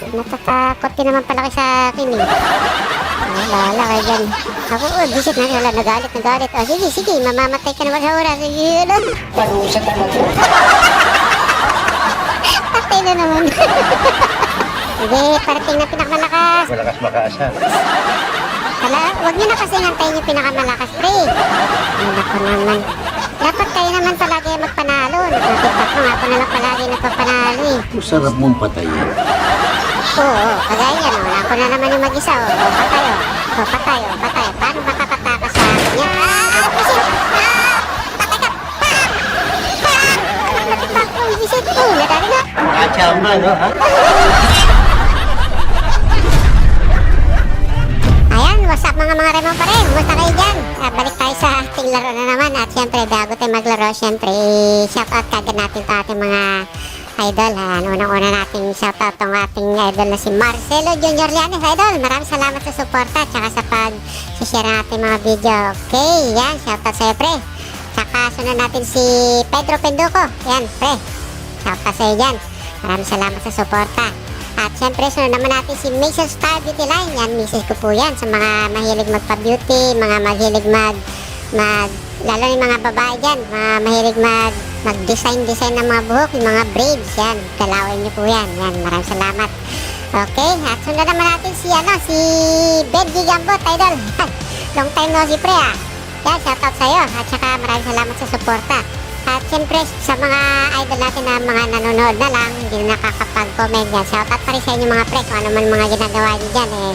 Natatakot din naman pala kayo sa akin eh. Wala kayo dyan. Ako, oh, visit na wala. Nagalit, nagalit. O, sige, sige. Mamamatay ka naman sa oras. Sige, ano? Parusa talaga. Patay na naman. sige, parating na pinakamalakas. Malakas makaasar. Hala, huwag niyo na kasi hantayin yung pinakamalakas, pre. Ay, naku naman. Dapat kayo naman palagi magpanalo. Nakikita ko nga ako na lang palagi nagpapanalo eh. Masarap mong patayin. Oo, kagaya yan, oh. Ako na naman yung mag-isa, oh. Oh, patay, oh. Oh, patay, oh, patay. Paano makakatakas sa akin yan? Ah! Visit! Ah! Patay ka! Pam! Pam! Ano natipak ko? Nadali na! Kachamba, no? Ha? Ayan, what's up mga mga remo pa rin? Kumusta kayo dyan? Ah, balik tayo sa ating laro na naman. At syempre, bago tayo maglaro, syempre, shout out kagad natin sa ating mga idol. Ha? Unang-una nating shout out tong ating idol na si Marcelo Junior Llanes. Idol, maraming salamat sa suporta at sa pag-share ng ating mga video. Okay, yan, shout out sa'yo, pre. Tsaka sunod natin si Pedro Penduco. Yan, pre. Shout out sa'yo dyan. Maraming salamat sa suporta. At syempre, sunod naman natin si Mason Star Beauty Line. Yan, misis ko po yan. Sa mga mahilig magpa-beauty, mga mahilig mag, mag, lalo yung mga babae dyan, mga mahilig mag, mag-design-design ng mga buhok, yung mga braids, yan. Dalawin niyo po yan. Yan, maraming salamat. Okay, at sunod naman natin si, ano, si Benji Gambot, idol. Long time no si pre, ah. Yan, shoutout sa'yo. At saka maraming salamat sa suporta. At siyempre sa mga idol natin na mga nanonood na lang, hindi na nakakapag-comment yan. Shoutout pa rin sa inyo mga pre, kung ano man mga ginagawa nyo dyan eh.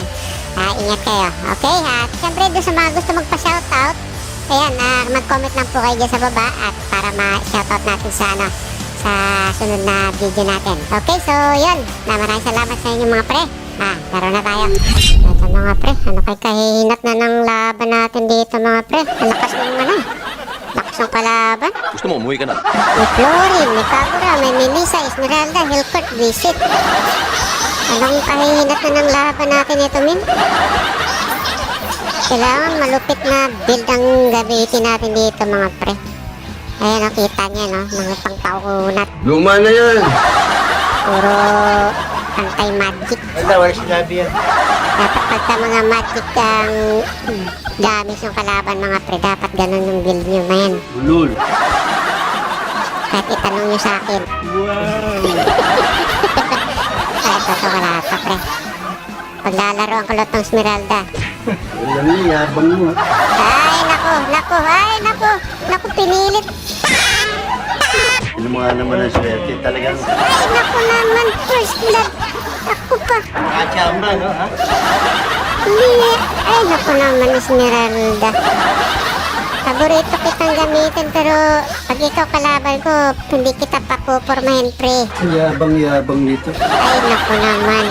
Ah, ingat kayo. Okay, at siyempre doon sa mga gusto magpa-shoutout, ayan, ah, mag-comment lang po kayo sa baba at para ma-shoutout natin sa ano, sa sunod na video natin. Okay, so yun. Na maraming salamat sa inyo mga pre. Ah, laro na tayo. Ito mga pre, ano kay kahihinat na ng laban natin dito mga pre. Ang lakas ng ano, lakas ng kalaban. Gusto mo, umuwi ka na. May Florin, may Kagura, may Melissa, Esmeralda, Hilcourt, Visit. Anong kahihinat na ng laban natin ito, Min? Kailangan malupit na build ang gamitin natin dito, mga pre. Ayan, nakita niya, no? Mga pangtaunat. Luma na yan. Puro anti-magic. Wala, wala sinabi yan. Dapat pagka mga magic ang gamit yung kalaban, mga pre, dapat ganun yung build nyo, man. Ulul. Kahit itanong nyo sa akin. Wow. Kahit ito wala pa, pre. Paglalaroan ko lang tong Esmeralda. Alam niya, yabang mo. Ay, naku, naku, ay, naku, naku, pinilit. Ano mga naman ang swerte talagang Ay, naku naman, first blood. Ako pa. kachamba, no? Ha? Hindi. Ay, naku naman, Esmeralda. Paborito kitang gamitin, pero pag ikaw kalaban ko, hindi kita papupurmahin, pre. Ang Yabang-yabang nito. Ay, naku naman.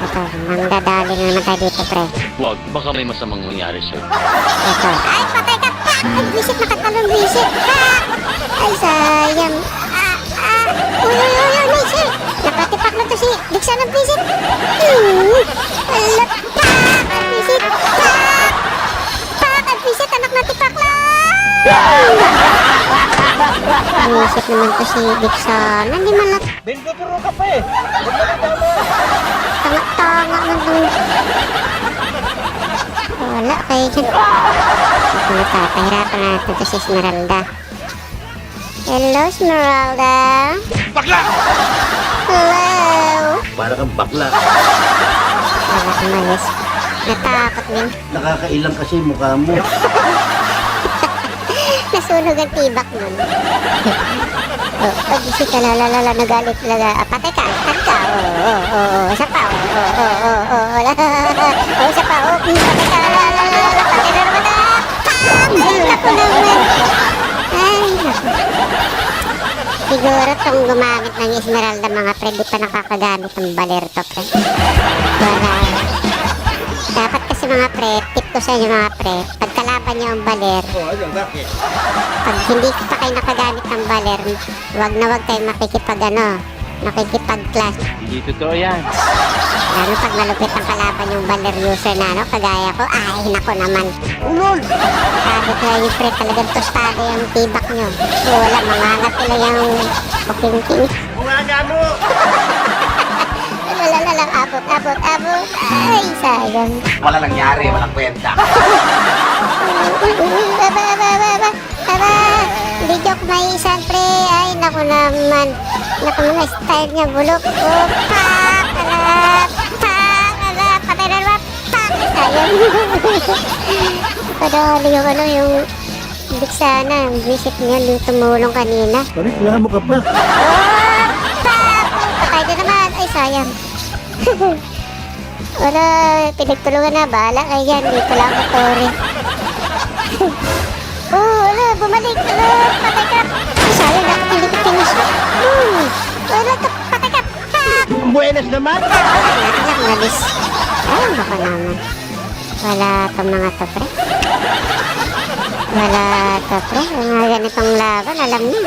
Ito, nangdadali na naman tayo dito, pre. Huwag, baka may masamang mangyari sa'yo. Ito. Ay, patay ka pa! Ay, visit, nakatalong visit. Ah! Ay, sayang. Visit naman to si Dixon. Hindi man lang Bingo puro ka pa eh. tanga-tanga man tong... Wala, kaya dyan. Ito na tatahirapan natin to si Esmeralda. Hello, Esmeralda. Bakla! Hello. Para kang bakla. Wala, umalis. Natakot din. Nakakailang kasi mukha mo. Nasunog ang tibak nun. oh, pag si ka la la la la, nagalit talaga. Ah, patay ka, patay ka. Oo, oo, oo, isa pa. Oo, oo, oo, oo, oo, oo, isa pa. Oo, patay ka, la la la la, la, patay na naman. Ah, pam! Naku naman. Ay. Siguro tong gumamit ng Esmeralda mga pre, di pa nakakagamit ng baler to pre. Wala. Dapat kasi mga pre, tip ko sa inyo mga pre, pag kalaban niyo ang baler, Oh, ano, bakit? pag hindi pa kayo nakagamit ng baler, wag na wag kayo makikipag ano, nakikipag-clash. Hindi totoo yan. Lalo pag malupit ang kalaban yung baler user na ano, kagaya ko, ay nako naman. Ulul! Sabi ko yung pre, talagang tostado yung tibak nyo. Wala, mangangat nila yung kuking-king. Umaga mo! Abot, abot, abot. Ay, sayang. Wala nangyari, walang kwenta. Uy, uy, uy, aba, aba, aba, aba, aba. Hindi joke may isang pre. Ay, naku naman. Naku naman, style niya, bulok. Oh, pak, ala, pak, ala, patay na naman, pak. Sayang. Padali yung ano, yung Ibig sana, yung visit niya, yung tumulong kanina. Reklamo ka pa. Oh, pak! Patay na naman. Ay, sayang. Wala, pinagtulungan na. Bahala kayo yan. Dito lang ako, oh, wala, bumalik. Wala, patay ka. Ay, sayang, dapat hindi ko finish. Hmm, wala ka, patay ka. Buenas naman. Anak lang, nalis. Ay, baka naman. Wala itong mga to, pre. Wala to, pre. Mga ganitong laban, alam niyo.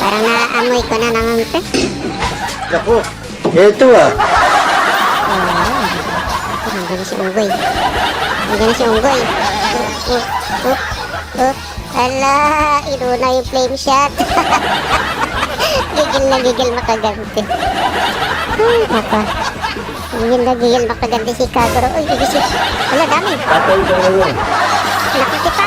Parang naamoy ko na naman, pre. Ako, eto ah. Oh, nandiyan na si Unggoy. Nandiyan na si Unggoy. Up, up, up. Ala, inuna yung flame shot. gigil na gigil makaganti. Ay, naka. Gigil na gigil makaganti si Kaguro. Uy, gigisip. Wala, dami. Patay ka ngayon. Nakatipak lang!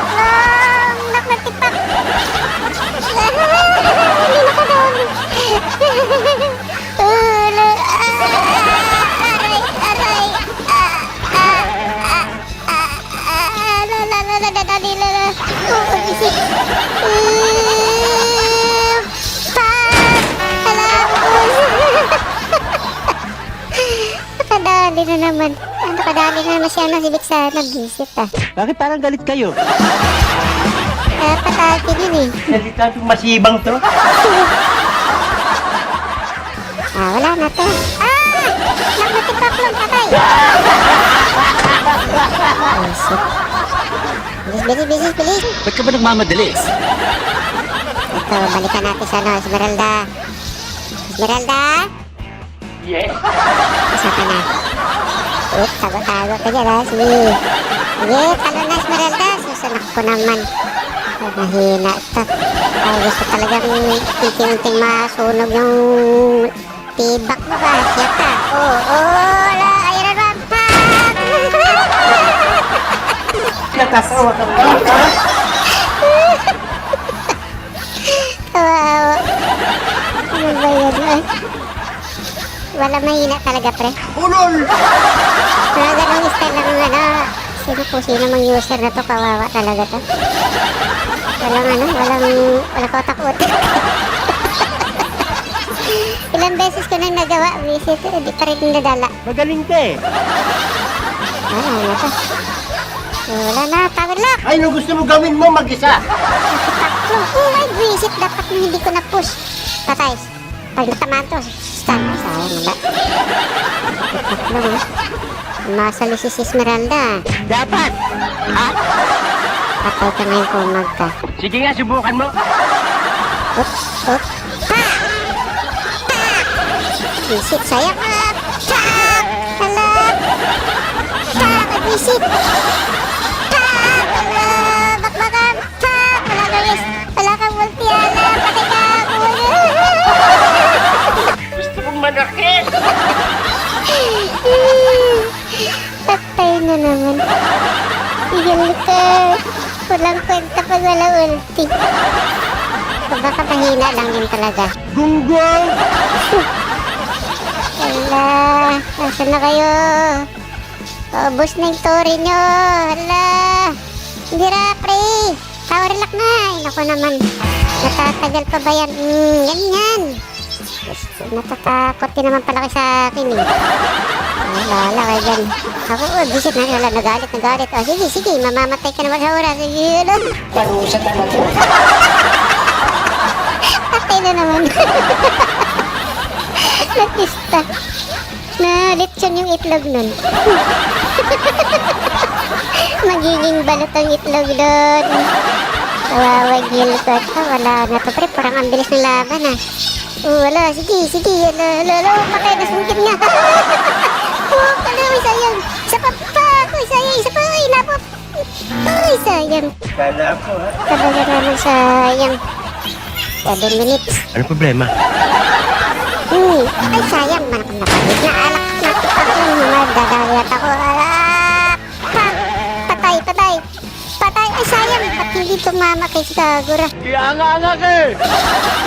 Nakadali na naman siya. Nasibik sa nag-visit ah. Bakit parang galit kayo? Ah, patakin yun eh. Salita itong masibang to. Ah, wala na to. Ah! Nakatipak lang, patay. Oh, shit. Bilis, bilis, bilis, bilis. Ba't ka ba nagmamadali? Ito, balikan natin sa ano, Esmeralda. Esmeralda? Yes. Isa ka na. Oops, tago-tago ka dyan ha. Sige. Sige, talo na Esmeralda. Susunak ko naman. Ay, mahina ito. Ay, gusto talagang unting-unting masunog yung tibak mo ba? Siya ka. Oo, oh, oh, la, ayan na naman. Pak! Natasawa ka pa. Kawawa. Ano ba yan? Ay. Wala mahina talaga, pre. Ulol! Mga ganong style ng ano, sino po sino mang user na to, kawawa talaga to. Walang ano, walang, walang kotak-utak. Ilang beses ko nang nagawa, visit, eh, di pa rin nadala. Magaling ka eh. Ah, ano to? Wala na, power lock! Ay, ano gusto mo gawin mo mag-isa? Taklo! Oh, ay, visit, dapat na hindi ko na-push. Patay. Pag natamaan to, stun. Ay, sayang ba? Taklo, ha? Masali si Esmeralda. Dapat. Patay ka ngayon kung magka. Sige nga, subukan mo. Oops, oops. Pa! Pa! Visit, sayang. Ah! Pa! Hala! Pa! Mag-visit! Pa! Hala! Bakbakan! Pa! Wala kang yes! Wala kang multi! Hala! Patay ka! Gusto mong manakit. Patay na naman. Tigil ka. Walang kwenta pag wala ulti. Baka mahina lang din talaga. Gunggong! Hala, nasa na kayo? Paubos na yung tori nyo. Hala, hindi ra, pre. Power lock na. Ay, naku naman. Natatagal pa ba yan? Hmm, yan yan. Natatakot din naman pala kayo sa akin eh. Wala, wala kayo dyan. Ako, oh, visit na. Wala, nagalit, nagalit. Oh, sige, sige, mamamatay ka naman sa oras. Sige, ano? Parusa talaga. Patay na naman. Natista. Na-lechon yung itlog nun. Magiging balot ang itlog nun. Kawawa gilkot. Ah, wala na to pre. Parang ang bilis ng laban ah. Oh, wala. Sige, sige. Ala, ala, ala. Oh, patay na sungkit niya. Uy, sayang. Isa pa, pa. Uy, sayang. Isa pa. Uy, napo. Uy, sayang. Kala ako, ha? Talaga naman sayang. 7 minutes. Ano problema? Uy, ay sayang. Manakam na pagod na alak. Nagagalit ako. Alak. Pa, patay, patay. Patay. Ay, sayang. Ba't hindi tumama kay Sagura? Kaya nga nga kay.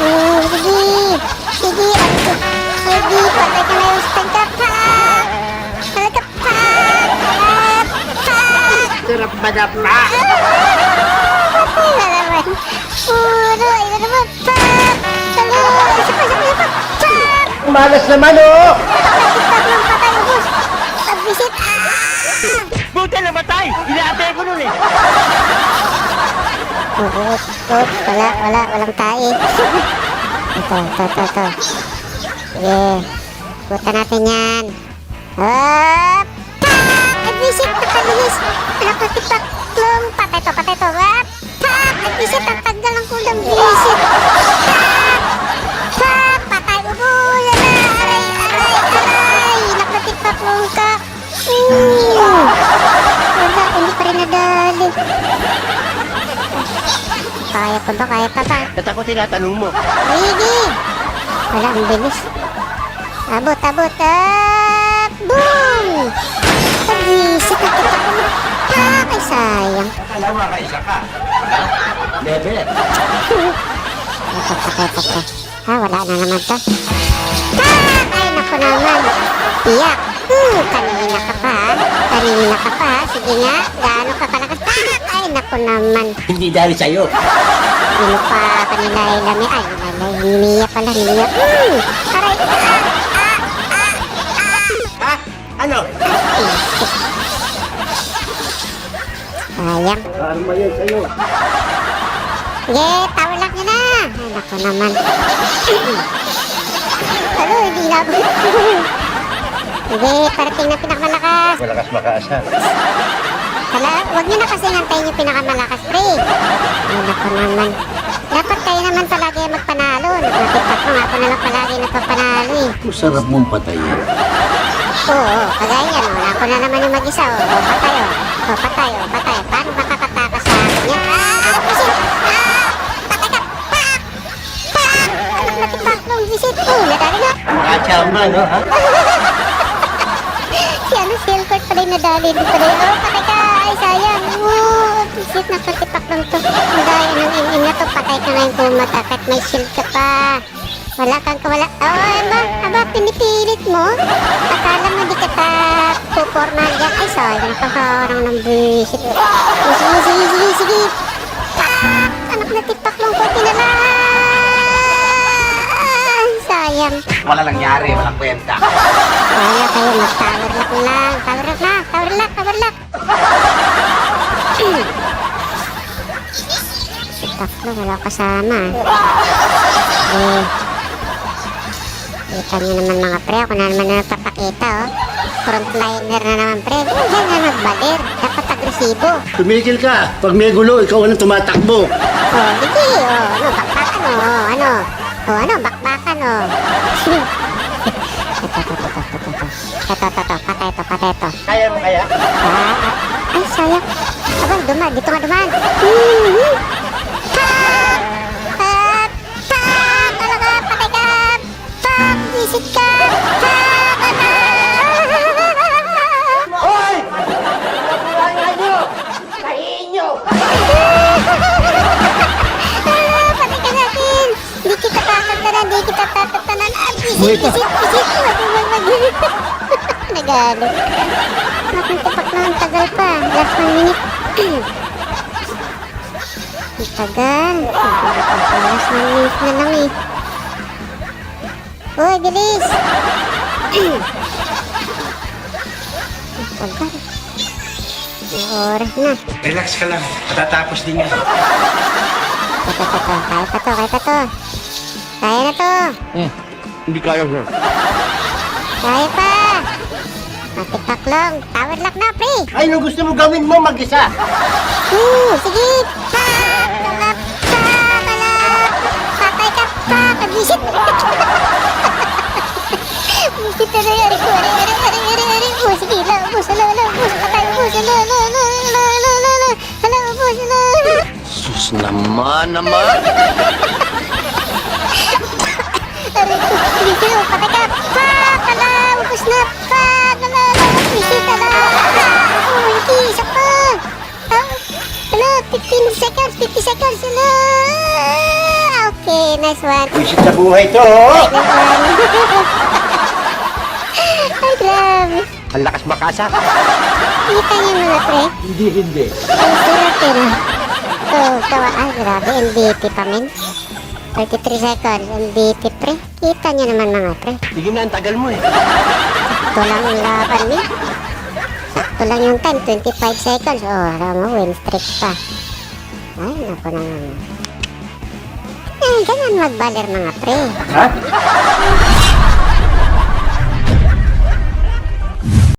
Uy, sige. Sige, ano Sige, patay ka na yung stand up. Sarap ba na pa? Patay na naman. Puro, na naman. Pa. Talo. Isa pa, isa pa, isa pa. Pa. Malas naman oh! Tatlong patay, ubus. Pag-visit. Ah! Buti namatay! Inaatay ko nun eh! Ubus. Oops, wala, wala, walang tae. ito, ito, ito, ito. Sige. Buta natin yan. Up! Nag-visit, nakalinis. Nakatipaklong. Patay to, patay to. Up! Pak! Nag-visit, ang tagal ng kulang visit. Pak! Pak! Patay, ubus. Ala, aray, aray, aray. Nakatipaklong ka. Hmm. Wala, hindi pa rin nadali. Kaya pa ba? Kaya pa ba? Ba't ako tinatanong mo? Sige! Wala, ang bilis. Abot, abot, ah! Boom! Pag-isip na kita ko. Ah, ay sayang. Akala mo makaisa ka. Bebe. Ito, ito. Ah, wala na naman to. Ah, ay, naku naman. Iyak. Hmm, kanina ka pa, ah. Kanina ka pa, ah. Sige nga, gaano ka kalakas. Ah, ay, naku naman. Hindi dahil sa'yo. Ano pa kanila ay lami? Ay, nalay, hiniya pala, hiniya. Hmm, Sayang. Karma yan sa'yo. Sige, tawalak niya na. Ay, naku naman. Ano, hindi na. Sige, parating na pinakamalakas. Malakas makaasar. Hala, huwag niyo na kasi hantayin yung pinakamalakas, pre. Ay, naku naman. Dapat kayo naman palagi magpanalo. Nagmatipak ko nga ako na lang palagi nagpapanalo eh. Masarap mong patayin. Oo, kagaya yan. Wala ko na naman yung mag-isa. O, o patay o. O, patay o, patay. Paano makakatakas sa akin yan? Ah! Visit! Ah! Patay ka! Pak! Pak! Anak na tipak ng visit ko. Nadali na. Kachama, no? Ha? Si ano, Silcourt pala yung nadali. Di pala yun. Oh, patay ka! Ay, sayang. Oo, visit na katipak lang to. Ang daya ng in na to. Patay ka ngayon pumatakat. May shield ka pa. Wala kang kawala. Oh, aba, aba, pinipilit mo. Akala mo di kita pupormal yan. Ay, sayang, nakaharang ng visit. Sige, sige, sige, sige, sige. Ah, anak na tipaklong ko, tinala. Ah, sayang. Wala nangyari, walang kwenta. Wala kayo, lock lang. Tower lock na, tower lock, tower lock. Si Taklo, wala kasama. Eh, kita niyo naman mga pre, ako na naman na nagpapakita, oh. Frontliner na naman pre. Diyan na nagbalir. Dapat agresibo. Tumigil ka. Pag may gulo, ikaw ang tumatakbo. Oh, sige, oh. Ano, bakbakan, oh. Ano? Oh, ano, bakbakan, oh. Ito, ito, ito, ito, ito, ito. Ito, ito, ito. Patay ito, patay ito. Kaya mo kaya? Ah, ah, ay, sayang. Abang, duman. Dito nga duman. Hmm. Visit ka! Hoy! Kailangan nyo! Kahiin nyo! Ah, patay ka natin! Di kita tatantanan, di kita tatantanan. Ah, wag, wag. Nagalit. Bakit tapak na ang tagal pa? Last one minute. Tagal. Last one minute na lang eh. Uy, bilis! Ang oras na. Relax ka lang. Matatapos din yan. Ito, ito, ito. Kaya pa to, kaya pa to. Kaya na to. Hmm, hindi kaya sir. Kaya pa. Matipak lang. Tower lock na, pre. Ay, ano gusto mo gawin mo mag-isa? Hmm, sige. Pa! Kalap! Pa! Kalap! Patay ka pa! Pag-visit! Sus naman naman. Ari ko, visit. Oh, patay ka pa! Kala, ubus na pa! La, la, la, visit. Ala. Oh, hindi. Isa pa. Ah, Ala, 15 seconds, 50 seconds. Ala. nice one. Wisit sa buhay to, oh! Nice one. Ang lakas makasa. Kita niyo mga pre. Hindi, hindi. Ang eh, no? Ito, tawa. Ay, grabe. MVP pa, men. 33 seconds. MVP, pre. Kita niyo naman mga pre. Sige na, ang tagal mo eh. Sakto lang ang laban niya. Sakto lang yung time. 25 seconds. Oh, alam mo, win streak pa. Ay, naku naman. Eh, ganyan magbaler mga pre. Ha?